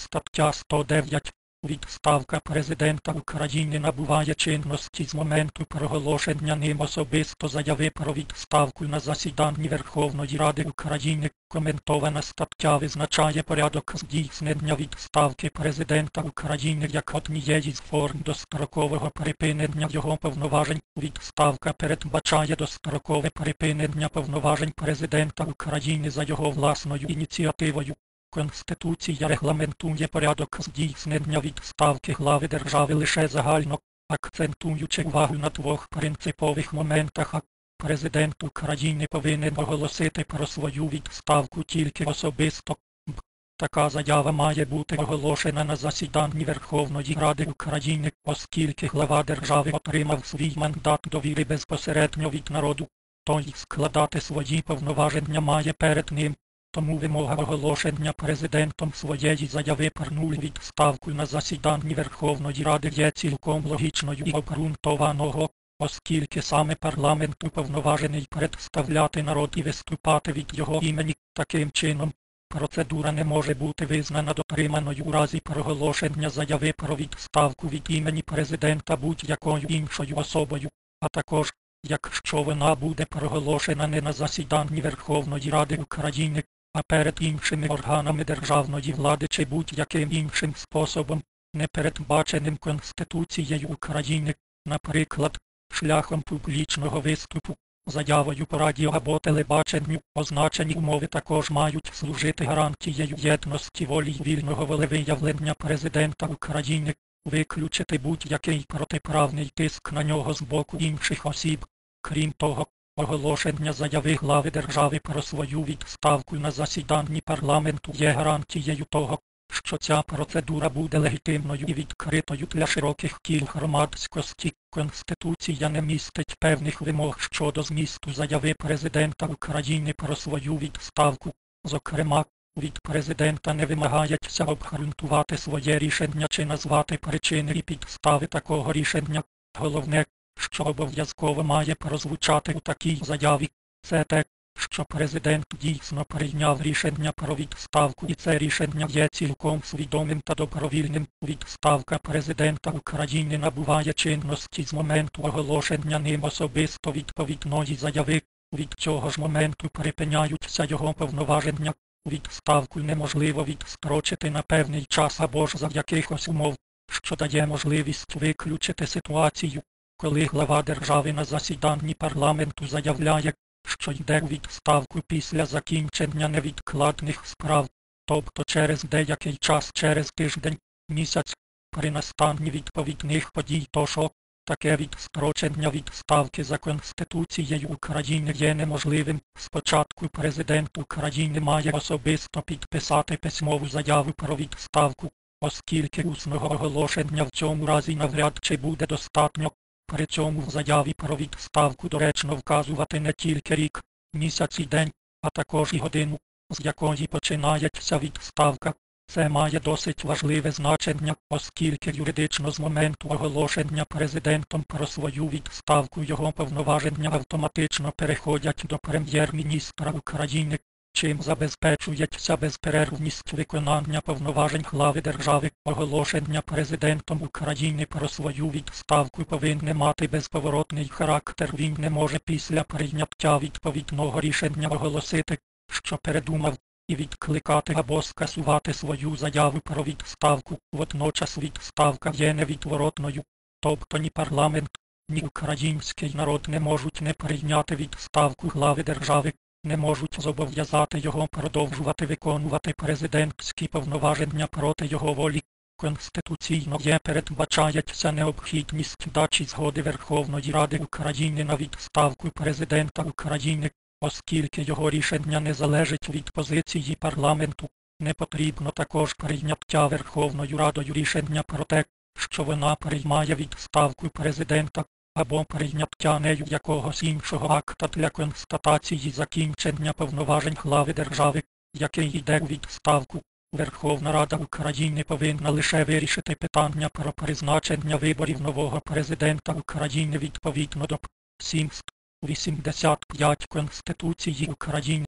Стаття 109. Відставка президента України набуває чинності з моменту проголошення ним особисто заяви про відставку на засіданні Верховної Ради України. Коментована стаття визначає порядок здійснення відставки президента України як однієї з форм дострокового припинення його повноважень. Відставка передбачає дострокове припинення повноважень президента України за його власною ініціативою. Конституція регламентує порядок здійснення відставки глави держави лише загально, акцентуючи увагу на двох принципових моментах. Президент України повинен оголосити про свою відставку тільки особисто. Б. Така заява має бути оголошена на засіданні Верховної Ради України, оскільки глава держави отримав свій мандат довіри безпосередньо від народу, той складати свої повноваження має перед ним. Тому вимога оголошення президентом своєї заяви про відставку на засіданні Верховної Ради є цілком логічною і обґрунтованого, оскільки саме парламент уповноважений представляти народ і виступати від його імені таким чином. Процедура не може бути визнана дотриманою у разі проголошення заяви про відставку від імені президента будь-якою іншою особою, а також, якщо вона буде проголошена не на засіданні Верховної Ради України, а перед іншими органами державної влади чи будь-яким іншим способом, не передбаченим Конституцією України, наприклад, шляхом публічного виступу, заявою по радіо або телебаченню, означені умови також мають служити гарантією єдності волі й вільного волевиявлення президента України, виключити будь-який протиправний тиск на нього з боку інших осіб. Крім того, Оголошення заяви глави держави про свою відставку на засіданні парламенту є гарантією того, що ця процедура буде легітимною і відкритою для широких кіл громадськості. Конституція не містить певних вимог щодо змісту заяви президента України про свою відставку. Зокрема, від президента не вимагається обґрунтувати своє рішення чи назвати причини і підстави такого рішення. Головне, що обов'язково має прозвучати у такій заяві, це те, що президент дійсно прийняв рішення про відставку і це рішення є цілком свідомим та добровільним. Відставка президента України набуває чинності з моменту оголошення ним особисто відповідної заяви. Від цього ж моменту припиняються його повноваження. Відставку неможливо відстрочити на певний час або ж за якихось умов, що дає можливість виключити ситуацію, коли глава держави на засіданні парламенту заявляє, що йде у відставку після закінчення невідкладних справ, тобто через деякий час через тиждень, місяць, при настанні відповідних подій тощо, таке відстрочення відставки за Конституцією України є неможливим. Спочатку президент України має особисто підписати письмову заяву про відставку, оскільки усного оголошення в цьому разі навряд чи буде достатньо. При цьому в заяві про відставку доречно вказувати не тільки рік, місяць і день, а також і годину, з якої починається відставка. Це має досить важливе значення, оскільки юридично з моменту оголошення президентом про свою відставку його повноваження автоматично переходять до прем'єр-міністра України, чим забезпечується безперервність виконання повноважень глави держави. Оголошення президентом України про свою відставку повинне мати безповоротний характер. Він не може після прийняття відповідного рішення оголосити, що передумав, і відкликати або скасувати свою заяву про відставку. Водночас відставка є невідворотною, тобто ні парламент, ні український народ не можуть не прийняти відставку глави держави не можуть зобов'язати його продовжувати виконувати президентські повноваження проти його волі. Конституційно є передбачається необхідність дачі згоди Верховної Ради України на відставку президента України, оскільки його рішення не залежить від позиції парламенту. Не потрібно також прийняття Верховною Радою рішення про те, що вона приймає відставку президента або прийняття нею якогось іншого акта для констатації закінчення повноважень глави держави, який йде у відставку. Верховна Рада України повинна лише вирішити питання про призначення виборів нового президента України відповідно до 785 Конституції України.